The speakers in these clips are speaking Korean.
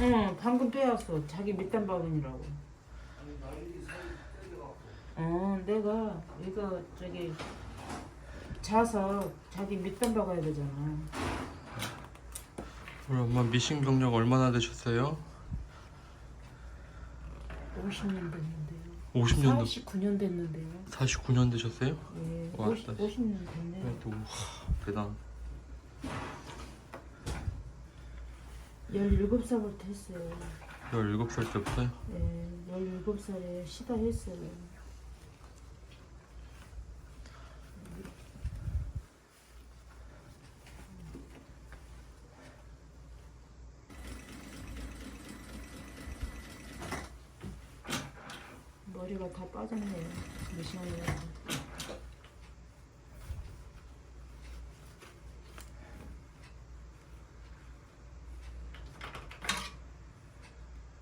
응, 방금 빼왔어. 자기 밑단 바구니라고. 어, 내가 이거 저기 자서 자기 밑단 박아야 되잖아. 우리 엄마 미신 경력 얼마나 되셨어요? 50년 됐는데요. 50년 49년 됐는데요. 49년 되셨어요? 예, 와, 50, 나- 50년 됐네. 네, 또 하, 대단. 17살부터 했어요. 17살 때부터요? 예, 17살에 시다 했어요. 머리가 다 빠졌네요. 무시하네요.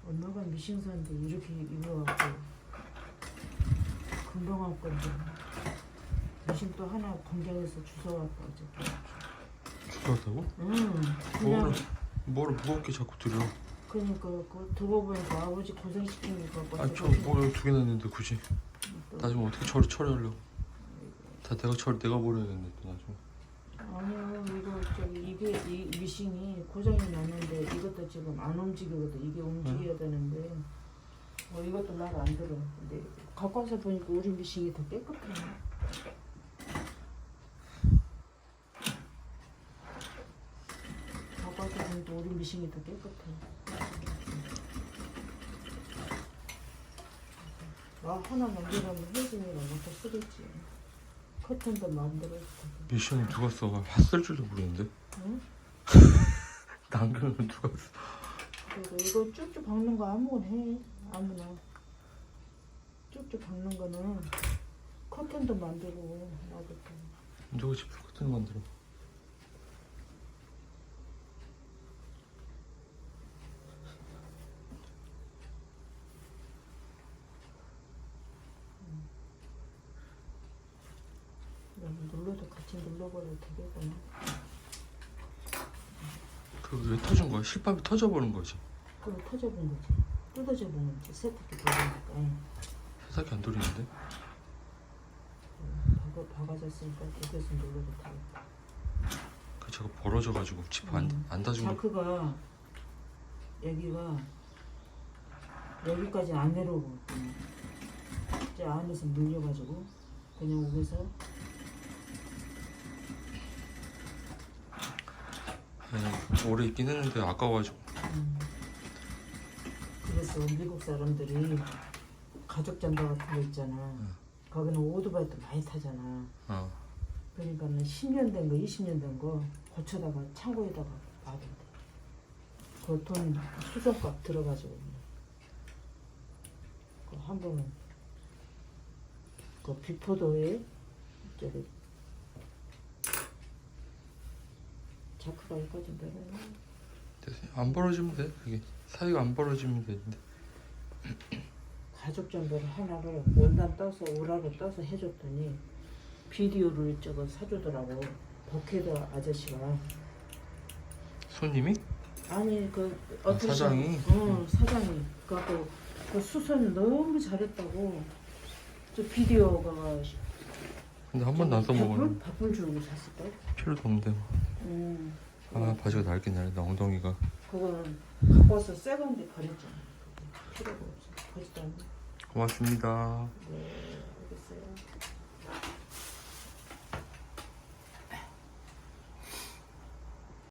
엄마가 미싱사인데 이렇게 입어갖고 금방 할 건데 미싱 또 하나 공장에서 주워갖고 어저께 죽었다고? 응 그냥 뭐를 뭐를 무겁게 자꾸 들여? 그러니까 그 두고 보니까 아버지 고생시키는 거 갖고 아니 저뭐 여기 두 개나 있는데 굳이 나중에 어떻게 처리 처리하려고? 다 내가 처리 내가 버려야겠네 또 나중에. 아니요 이거 저기 이게 이 미싱이 고장이 났는데 이것도 지금 안 움직이거든. 이게 움직여야 되는데. 뭐 이것도 말 안 들어. 근데 와서 보니까 우리 미싱이 더 깨끗해. 와서 보니까 우리 미싱이 더 깨끗해. 나 하나 만들면 혜진이가 먼저 쓰겠지 커튼도 만들어줄 텐데 미션 누가 써? 봤을 줄도 모르는데. 응? 남겨놓은 누가 써? 그리고 이거 쭉쭉 박는 거 아무거나 해 아무나 쭉쭉 박는 거는 커튼도 만들고 나도 누가 집을 커튼 만들어? 눌러도 같이 눌러버려도 되겠구나 그왜 터진 거야? 실밥이 터져버린 거지. 그거 터져본 거지 뜯어져 본 거지 세탁기 돌리니까 예. 세상이 안 돌리는데? 박아, 박아졌으니까 여기서 눌러도 되겠다 그 저거 벌어져가지고 집안 음. 안 닫은 거. 자크가 여기가 여기까지 안 내려오고 이제 안에서 물려가지고 그냥 여기서 아니 오래 있긴 했는데 아까워가지고. 음, 그래서 미국 사람들이 가죽 잠바 같은 거 있잖아 거기는 오토바이도 많이 타잖아 어. 그러니까는 10년 된 거, 20년 된 거 고쳐다가 창고에다가 놔둔대. 그돈 수정값 들어가지고. 그한 번은 그 비포도에 저기 자크가 여기까지 내려요. 됐어요. 안 벌어지면 돼. 그게 사이가 안 벌어지면 되는데. 가죽 잠바를 하나를 원단 떠서 오라로 떠서 해줬더니 비디오를 저거 사주더라고. 버케드 아저씨가. 손님이? 아니 그 아, 어떤 사장이? 어 사장이 그래갖고 그 수선 너무 잘했다고 저 비디오가 근데 한 번도 안 써먹었는데 바쁜 줄고 샀을까? 필요도 없는데. 뭐. 음아 바지가 낡긴 낡다 엉덩이가. 그거는 갖고 와서 새 건데 버렸잖아 필요가 없어 않고 고맙습니다. 네.